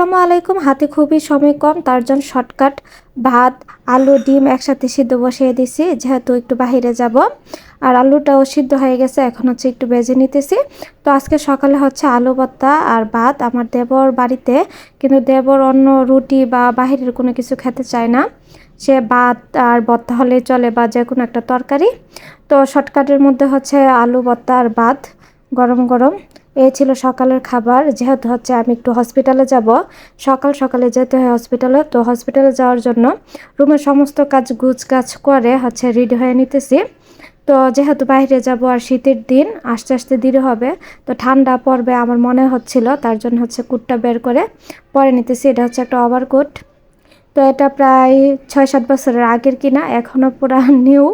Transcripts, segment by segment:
আসসালামু আলাইকুম। হাতে খুবই সময় কম, তার জন্য শর্টকাট ভাত, আলু, ডিম একসাথে সিদ্ধ বসিয়ে দিছি, যেহেতু একটু বাহিরে যাব। আর আলুটাও সিদ্ধ হয়ে গেছে, এখন হচ্ছে একটু বেজে নিতেছি। তো আজকে সকালে হচ্ছে আলু ভর্তা আর ভাত। আমার দেবর বাড়িতে, কিন্তু দেবর অন্য রুটি বা বাহিরের কোনো কিছু খেতে চায় না। সে ভাত আর ভর্তা হলে চলে বা যে কোনো একটা তরকারি। তো শর্টকাটের মধ্যে হচ্ছে আলু ভর্তা আর ভাত গরম গরম। এই ছিল সকালের খাবার। যেহেতু হচ্ছে আমি একটু হসপিটালে যাব, সকাল সকালে যেতে হয় হসপিটালে তো হসপিটালে যাওয়ার জন্য রুমের সমস্ত কাজ গুছ গাছ করে হচ্ছে রেডি হয়ে নিতেছি। তো যেহেতু বাইরে যাব আর শীতের দিন, আস্তে আস্তে দেরি হবে, তো ঠান্ডা পড়বে আমার মনে হচ্ছিল, তার জন্য হচ্ছে কুটটা বের করে পরে নিতেছি। এটা হচ্ছে একটা ওভারকোট তো এটা প্রায় ছয় সাত বছরের আগের কিনা এখনও পুরা নিউ।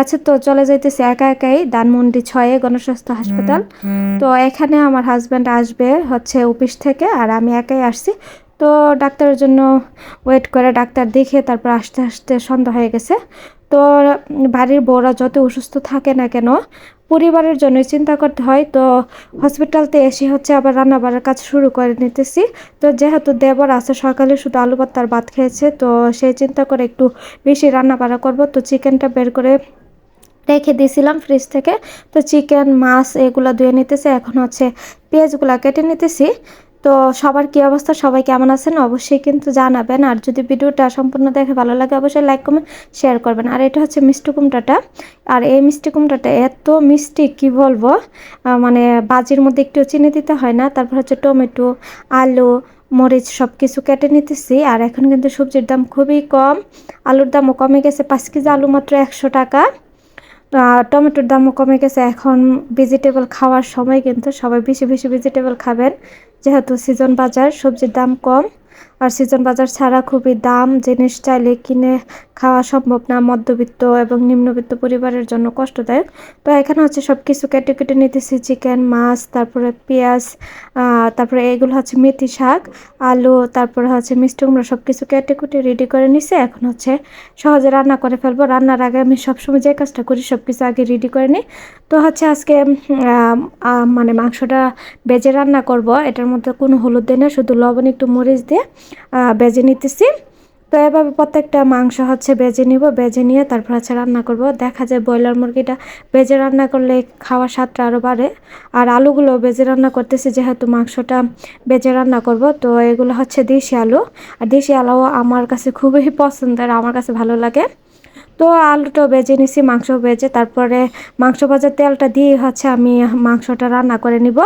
আছে তো চলে যাইতেছে একা একাই ধানমন্ডি ছয়ে গণস্বাস্থ্য হাসপাতাল। তো এখানে আমার হাজব্যান্ড আসবে হচ্ছে অফিস থেকে আর আমি একাই আসছি। তো ডাক্তারের জন্য ওয়েট করে ডাক্তার দেখে তারপর আস্তে আস্তে সন্ধ্যা হয়ে গেছে। তো বাড়ির বউরা যত অসুস্থ থাকে না কেন, পরিবারের জন্যই চিন্তা করতে হয়। তো হসপিটালতে এসে হচ্ছে আবার রান্না বাড়ার কাজ শুরু করে নিতেছি। তো যেহেতু দেবর আছে, সকালে শুধু আলু ভর্তার ভাত খেয়েছে, তো সেই চিন্তা করে একটু বেশি রান্না বাড়া করব। তো চিকেনটা বের করে রেখে দিয়েছিলাম ফ্রিজ থেকে। তো চিকেন মাছ এগুলো ধুয়ে নিতেছে। এখন হচ্ছে পেঁয়াজগুলো কেটে নিতেছি। তো সবার কি অবস্থা? সবাই কেমন আছেন? অবশ্যই কিন্তু জানাবেন। আর যদি ভিডিওটা সম্পূর্ণ দেখে ভালো লাগে, অবশ্যই লাইক, কমেন্ট, শেয়ার করবেন। আর এটা হচ্ছে মিষ্টি কুমড়াটা। আর এই মিষ্টি কুমড়াটা এত মিষ্টি, কি বলব? মানে বাজির মধ্যে একটু চিনি দিতে হয় না। তারপর হচ্ছে টমেটো, আলু, মরিচ সব কিছু কেটে নিতেছি। আর এখন কিন্তু সবজির দাম খুবই কম। আলুর দামও কমে গেছে পাঁচ কেজি আলু মাত্র একশো টাকা। টমেটোর দামও কমে গেছে। এখন ভেজিটেবল খাওয়ার সময় কিন্তু সবাই বেশি বেশি ভেজিটেবল খাবেন। যেহেতু সিজন বাজার সবজির দাম কম আর সিজন বাজার ছাড়া খুবই দাম, জিনিস চাইলে কিনে খাওয়া সম্ভব না, মধ্যবিত্ত এবং নিম্নবিত্ত পরিবারের জন্য কষ্টদায়ক। তো এখানে হচ্ছে সব কিছু কেটে কেটে নিতেছি, চিকেন, মাছ, তারপরে পেঁয়াজ তারপরে এগুলো হচ্ছে মেথি শাক, আলু, তারপরে হচ্ছে মিষ্টি কুমড়ো সব কিছু কেটে কুটে রেডি করে নিছে। এখন হচ্ছে সহজে রান্না করে ফেলব। রান্নার আগে আমি সবসময় যে কাজটা করি সব কিছু আগে রেডি করে নিই। তো হচ্ছে আজকে মানে মাংসটা বেজে রান্না করব। এটার মধ্যে কোনো হলুদ দেয় না, শুধু লবণ, একটু মরিচ দিয়ে। বেজে নিতেছি। তো এভাবে প্রত্যেকটা মাংস হচ্ছে বেজে নিব, বেজে নিয়ে তারপর হচ্ছে রান্না করব। দেখা যায় ব্রয়লার মুরগিটা বেজে রান্না করলে খাওয়ার স্বাদটা আরও বাড়ে। আর আলুগুলো বেজে রান্না করতেছি যেহেতু মাংসটা বেজে রান্না করব, তো এগুলো হচ্ছে দেশি আলু। আর দেশি আলু আমার কাছে খুবই পছন্দের, আমার কাছে ভালো লাগে। তো আলুটা বেজে নিছি, মাংস বেজে তারপরে মাংস ভাজার তেলটা দিয়ে হচ্ছে আমি মাংসটা রান্না করে নিব।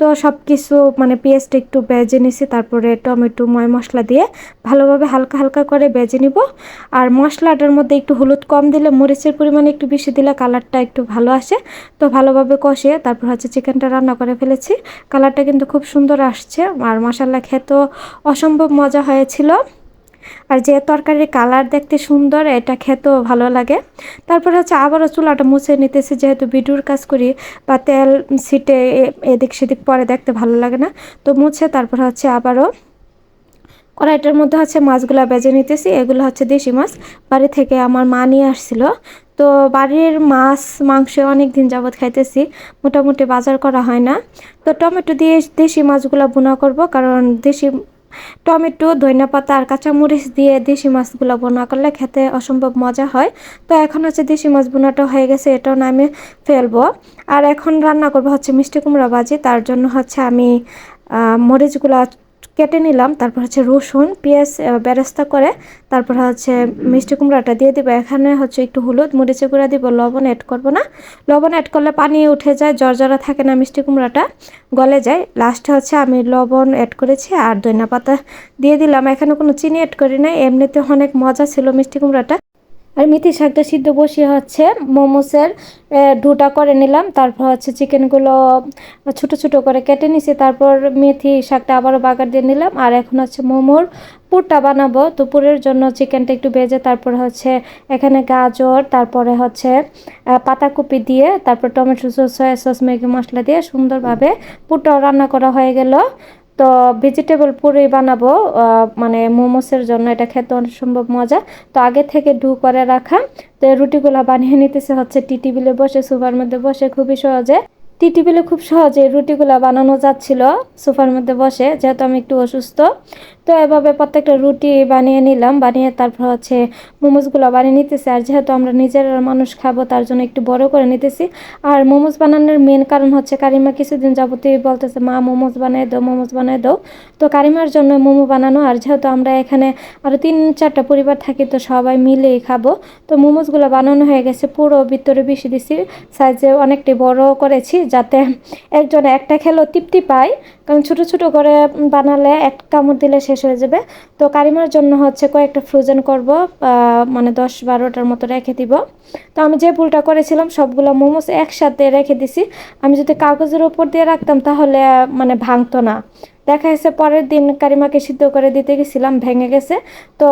তো সব কিছু মানে পেঁয়াজটা একটু বেজে নিছি, তারপরে টমেটো, ময় মশলা দিয়ে ভালোভাবে হালকা হালকা করে বেজে নিব। আর মশলাটার মধ্যে একটু হলুদ কম দিলে মরিচের পরিমাণ একটু বেশি দিলে কালারটা একটু ভালো আসে। তো ভালোভাবে কষিয়ে তারপর হচ্ছে চিকেনটা রান্না করে ফেলেছি। কালারটা কিন্তু খুব সুন্দর আসছে, আর মশালা খেতেও অসম্ভব মজা হয়েছিল। আর যে তরকারির কালার দেখতে সুন্দর, এটা খেতেও ভালো লাগে। তারপর হচ্ছে আবারও চুলাটা মুছে নিতেছি, যেহেতু বিডুর কাজ করি বা তেল সিটে এদিক সেদিক পরে দেখতে ভালো লাগে না। তো মুছে তারপর হচ্ছে আবারও কড়াইটার মধ্যে হচ্ছে মাছগুলো বেজে নিতেছি, এগুলো হচ্ছে দেশি মাছ। বাড়ি থেকে আমার মা নিয়ে আসছিল। তো বাড়ির মাছ, মাংস অনেক দিন যাবৎ খাইতেছি, মোটামুটি বাজার করা হয় না। তো টমেটো দিয়ে দেশি মাছগুলো বোনা করব, কারণ দেশি টমেটো, ধনিয়া পাতা আর কাঁচামরিচ দিয়ে দেশি মাছগুলো বোনা করলে খেতে অসম্ভব মজা হয়। তো এখন হচ্ছে দেশি মাছ বোনাটা হয়ে গেছে, এটাও না আমি ফেলব। আর এখন রান্না করব হচ্ছে মিষ্টি কুমড়া ভাজি, তার জন্য হচ্ছে আমি মরিচগুলো কেটে নিলাম, তারপর হচ্ছে রসুন, পেঁয়াজ বেরেস্তা করে, তারপর হচ্ছে মিষ্টি কুমড়াটা দিয়ে দিব। এখানে হচ্ছে একটু হলুদ মরিচে গুঁড়া দিব, লবণ অ্যাড করব না। লবণ অ্যাড করলে পানি উঠে যায় জর্জরা থাকে না মিষ্টি কুমড়াটা, গলে যায়। লাস্টে হচ্ছে আমি লবণ অ্যাড করেছি আর দইনা পাতা দিয়ে দিলাম। এখানে কোনো চিনি অ্যাড করি না এমনিতে অনেক মজা ছিল মিষ্টি কুমড়াটা। আর মেথি শাকটা সিদ্ধ বসিয়ে হচ্ছে, মোমোসের ডুটা করে নিলাম, তারপর হচ্ছে চিকেনগুলো ছোট ছোট করে কেটে নিছি, তারপর মেথি শাকটা আবারও বাগার দিয়ে নিলাম, আর এখন হচ্ছে মোমোর পুরটা বানাবো তো পুরের জন্য চিকেনটা একটু ভেজে, তারপর হচ্ছে এখানে গাজর, তারপরে হচ্ছে পাতাকপি দিয়ে, তারপর tomato sauce soy sauce, Maggi মশলা দিয়ে সুন্দরভাবে পুরটাও রান্না করা হয়ে গেল তো ভেজিটেবল পুরি বানাবো মানে মোমোসের জন্য, এটা খেতে সম্ভব মজা। তো আগে থেকে ডু করে রাখা। তো রুটিগুলো বানিয়ে নিতেছে হচ্ছে টি টেবিলে বসে, সুপার মধ্যে বসে, খুবই সহজে। টি টেবিলে খুব সহজে রুটিগুলো বানানো যাচ্ছিল, সোফার মধ্যে বসে, যেহেতু আমি একটু অসুস্থ। তো এভাবে প্রত্যেকটা রুটি বানিয়ে নিলাম, বানিয়ে তারপর হচ্ছে মোমোসগুলো বানিয়ে নিতেছি। আর যেহেতু আমরা নিজের মানুষ খাব, তার জন্য একটু বড় করে নিতেছি। আর মোমোস বানানোর মেন কারণ হচ্ছে কারিমা কিছুদিন যাবতীয় বলতেছে, মা, মোমোজ বানিয়ে দাও, মোমোজ বানিয়ে দাও। তো কারিমার জন্য মোমো বানানো, আর যেহেতু আমরা এখানে আরও তিন, চারটা পরিবার থাকি, তো সবাই মিলেই খাব। তো মোমোসগুলো বানানো হয়ে গেছে, পুরো ভিতরে বেশি দিছি। সাইজে অনেকটাই বড় করেছি যাতে একজনে একটা খেলো তৃপ্তি পায়। কারণ ছোট ছোট করে বানালে এক কামড় দিলে শেষ হয়ে যাবে। তো কারিমার জন্য হচ্ছে কয়েকটা ফ্রোজেন করব মানে দশ বারোটার মতো রেখে দিব। তো আমি যে ভুলটা করেছিলাম, সবগুলো মোমোস একসাথে রেখে দিছি। আমি যদি কাগজের ওপর দিয়ে রাখতাম তাহলে মানে ভাঙতো না। দেখা গেছে পরের দিন কারিমাকে সিদ্ধ করে দিতে গেছিলাম, ভেঙে গেছে। তো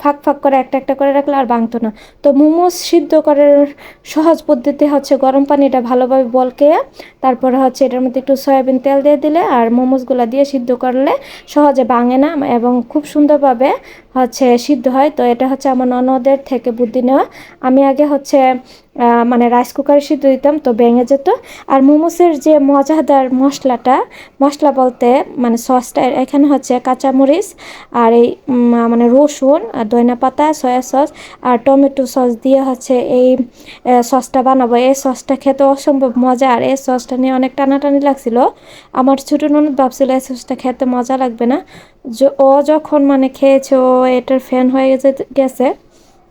ফাঁক ফাঁক করে একটা একটা করে রাখলে আর ভাঙতো না। তো মোমোস সিদ্ধ করার সহজ পদ্ধতি হচ্ছে গরম পানিটা ভালোভাবে বলকে তারপরে হচ্ছে এটার মধ্যে একটু সয়াবিন তেল দিয়ে দিলে আর মোমোসগুলো দিয়ে সিদ্ধ করলে সহজে ভাঙে না এবং খুব সুন্দরভাবে হচ্ছে সিদ্ধ হয়। তো এটা হচ্ছে আমার ননদের থেকে বুদ্ধি নেওয়া। আমি আগে হচ্ছে মানে রাইস কুকারে সিদ্ধ দিতাম তো ভেঙে যেত। আর মোমোসের যে মজাদার মশলাটা, মশলা বলতে মানে সসটা এখানে হচ্ছে কাঁচামরিচ আর এই মানে রসুন, আর ধনিয়া পাতা সয়া সস আর টমেটো সস দিয়ে হচ্ছে এই সসটা বানাবো। এই সসটা খেতে অসম্ভব মজা, আর এই সসটা নিয়ে অনেক টানাটানি লাগছিল। আমার ছোটো ননদ ভাবছিল এই সসটা খেতে মজা লাগবে না। ও যখন মানে খেয়েছে, ও এটার ফ্যান হয়ে গেছে- গেছে।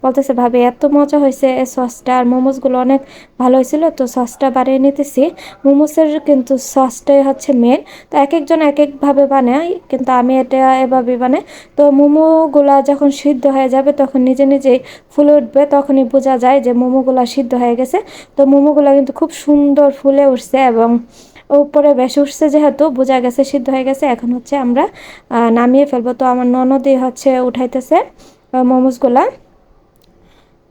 বলতেছে, ভাবে, এত মজা হয়েছে সসটা আর মোমোসগুলো অনেক ভালো হয়েছিল, তো সসটা বাড়িয়ে নিতেছি। মোমোসের কিন্তু সসটাই হচ্ছে মেন তো এক একজন এক একভাবে বানায়, কিন্তু আমি এটা এভাবে বানাই। তো মোমোগুলা যখন সিদ্ধ হয়ে যাবে, তখন নিজে নিজেই ফুলে উঠবে, তখনই বোঝা যায় যে মোমোগুলা সিদ্ধ হয়ে গেছে। তো মোমোগুলা কিন্তু খুব সুন্দর ফুলে উঠছে এবং উপরে বেশি উঠছে যেহেতু, বোঝা গেছে সিদ্ধ হয়ে গেছে। এখন হচ্ছে আমরা নামিয়ে ফেলব। তো আমার ননদই হচ্ছে উঠাইতেছে মোমোসগুলা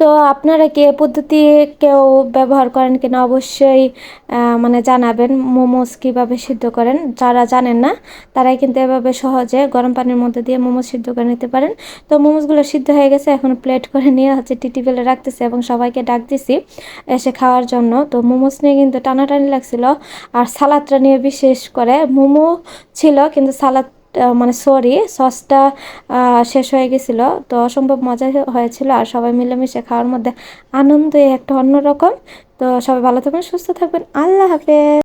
তো আপনারা কি এ পদ্ধতি কেউ ব্যবহার করেন কিনা অবশ্যই মানে জানাবেন। মোমোস কীভাবে সিদ্ধ করেন, যারা জানেন না, তারাই কিন্তু এভাবে সহজে গরম পানির মধ্যে দিয়ে মোমোস সিদ্ধ করে নিতে পারেন। তো মোমোসগুলো সিদ্ধ হয়ে গেছে, এখন প্লেট করে নিয়ে হচ্ছে টিটি বেলে রাখতেছে এবং সবাইকে ডাক দিছি এসে খাওয়ার জন্য। তো মোমোস নিয়ে কিন্তু টানাটানি লাগছিল, আর সালাদটা নিয়ে বিশেষ করে মোমো ছিল, কিন্তু সালাদ মানে সরি সসটা শেষ হয়ে গেছিল। তো অসম্ভব মজা হয়েছিল আর সবাই মিলেমিশে খাওয়ার মধ্যে আনন্দই একটা অন্যরকম। তো সবাই ভালো থাকবেন, সুস্থ থাকবেন। আল্লাহ হাফেজ।